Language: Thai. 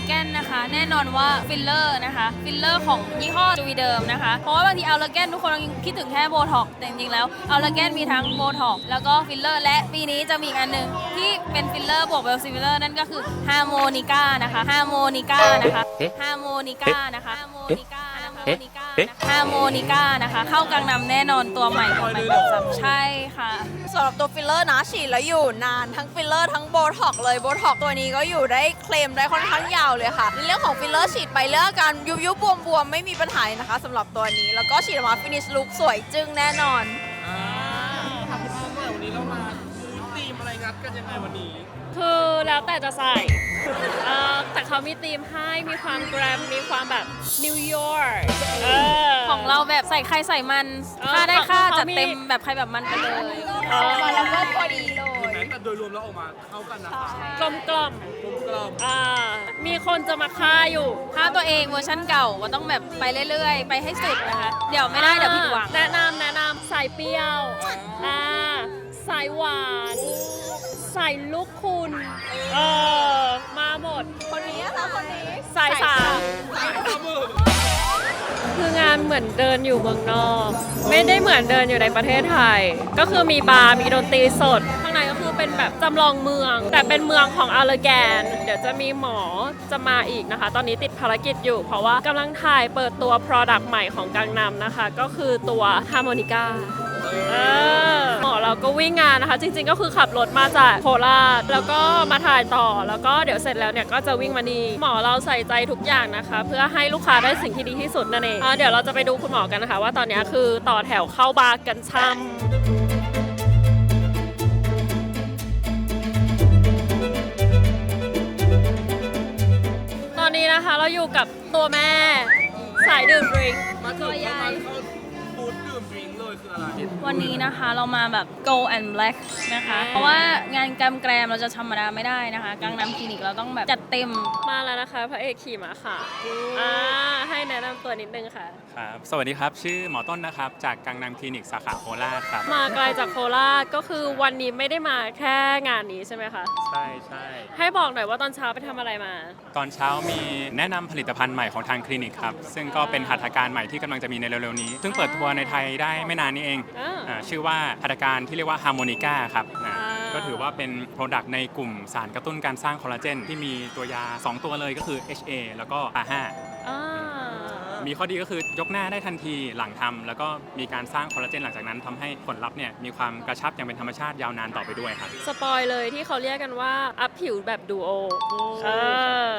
ลแกนนะคะ แน่นอนว่าฟิลเลอร์นะคะฟิลเลอร์ของยี่ห้อจูวีเดิมนะคะ เพราะว่าบางทีอัลแกนทุกคนคิดถึงแค่โบท็อกซ์แต่จริงๆแล้วอัลแกนมีทั้งโบท็อกซ์แล้วก็ฟิลเลอร์ และปีนี้จะมีอีกอันหนึ่งที่เป็นฟิลเลอร์บวกเบลซิฟิลเลอร์นั่นก็คือฮาร์โมนิก้านะคะฮาร์โมนิก้านะคะฮาร์โมนิก้านะคะฮาร์โมนิก้า นะคะฮาร์โมนิก้านะคะ เข้ากลางนำแน่นอนตัวใหม่ของไมโครซับใช่ค่ะสำหรับตัวฟิลเลอร์นะฉีดแล้วอยู่นานทั้งฟิลเลอร์ทั้งโบท็อกเลยโบท็อกตัวนี้ก็อยู่ได้เคลมได้ค่อนข้างยาวเลยค่ะในเรื่องของฟิลเลอร์ฉีดไปเรื่องอาการยุบยุบบวมบวมๆไม่มีปัญหานะคะสำหรับตัวนี้ แล้วก็ฉีดออกมาฟินิชลุคสวยจึ้งแน่นอนอ่าทำพ่อมาวันนี้เรามาดู ธีมอะไรงัดกันยังไงวันนี้คือแล้วแต่จะใส่เอ่อแต่เขามีธีมให้มีความแกรมมีความแบบนิวยอร์กเออ ของเราแบบใส่ใครใส่มันเออค่าได้ค่าเขาจัดมีเต็มแบบใครแบบมันไปเลยเออมาแล้วก็พอดีเลเห็นยไหมแต่โดยรวมแล้วออกมาเข้ากันนะคะกลมกล่อมกลมกล่อมๆอ่ามีคนจะมาฆ่าอยู่ค่าตัวเองเวอร์ชั่นเก่าก็ต้องแบบไปเรื่อยๆ ไปให้สุดนะคะ เดี๋ยวไม่ได้เดี๋ยวผิดหวัง แนะนำแนะนำสายเปรี้ยวอ่า สายหวานสายลูกคุณ เออ มาหมด คนนี้นะคะคนนี้สายสามคืองานเหมือนเดินอยู่เมืองนอก ไม่ได้เหมือนเดินอยู่ในประเทศไทย ก็คือมีบาร์มีดนตรีสด ข้างในก็คือเป็นแบบจำลองเมือง แต่เป็นเมืองของอาร์แกน เดี๋ยวจะมีหมอจะมาอีกนะคะ ตอนนี้ติดภารกิจอยู่ เพราะว่ากำลังถ่ายเปิดตัว Product ใหม่ของกังนำนะคะ ก็คือตัวฮาร์โมนิกาเออ หมอเราก็วิ่งงานนะคะ จริง ๆ ก็คือขับรถมาจากโคราชแล้วก็มาถ่ายต่อ แล้วก็เดี๋ยวเสร็จแล้วเนี่ยก็จะวิ่งมานี่หมอเราใส่ใจทุกอย่างนะคะ เพื่อให้ลูกค้าได้สิ่งที่ดีที่สุดนั่นเองอะเดี๋ยวเราจะไปดูคุณหมอกันนะคะ ว่าตอนนี้คือต่อแถวเข้าบาร์กันช่ำตอนนี้นะคะเราอยู่กับตัวแม่สายดื่มดริงก์มาถึงประมาณเข้า บูธดื่มดริงก์เลยคืออะไรวันนี้นะคะเรามาแบบ go and black นะคะ เพราะว่างานกรรมแกรมเราจะธรรมดาไม่ได้นะคะกลางน้ำคลินิกเราต้องแบบจัดเต็ม มาแล้วนะคะพระเอกขี่ม้าค่ะอ่าให้แนะนำตัวนิดนึงค่ะ ครับ สวัสดีครับ ชื่อหมอต้นนะครับ จากกังนำคลินิกสาขาโคราชครับ มาไกลจากโคราชก็คือวันนี้ไม่ได้มาแค่งานนี้ใช่ไหมคะ ใช่ใช่ให้บอกหน่อยว่าตอนเช้าไปทำอะไรมา ตอนเช้ามีแนะนำผลิตภัณฑ์ใหม่ของทางคลินิกครับ ซึ่งก็เป็นหัตถการใหม่ที่กำลังจะมีในเร็วๆนี้ ซึ่งเปิดตัวในไทยได้ไม่นานนี้เองอ่า อ่าชื่อว่าหัตถการที่เรียกว่าฮาร์โมนิก้าครับอ่าอ่า ก็ถือว่าเป็นโปรดักต์ในกลุ่มสารกระตุ้นการสร้างคอลลาเจนที่มีตัวยา 2 ตัวเลยก็คือ HA แล้วก็ R5 อ่า มีข้อดีก็คือยกหน้าได้ทันทีหลังทำแล้วก็มีการสร้างคอลลาเจนหลังจากนั้นทำให้ผลลัพธ์เนี่ยมีความกระชับอย่างเป็นธรรมชาติยาวนานต่อไปด้วยครับ สปอยเลยที่เขาเรียกกันว่า อัพผิวแบบดูโอเออ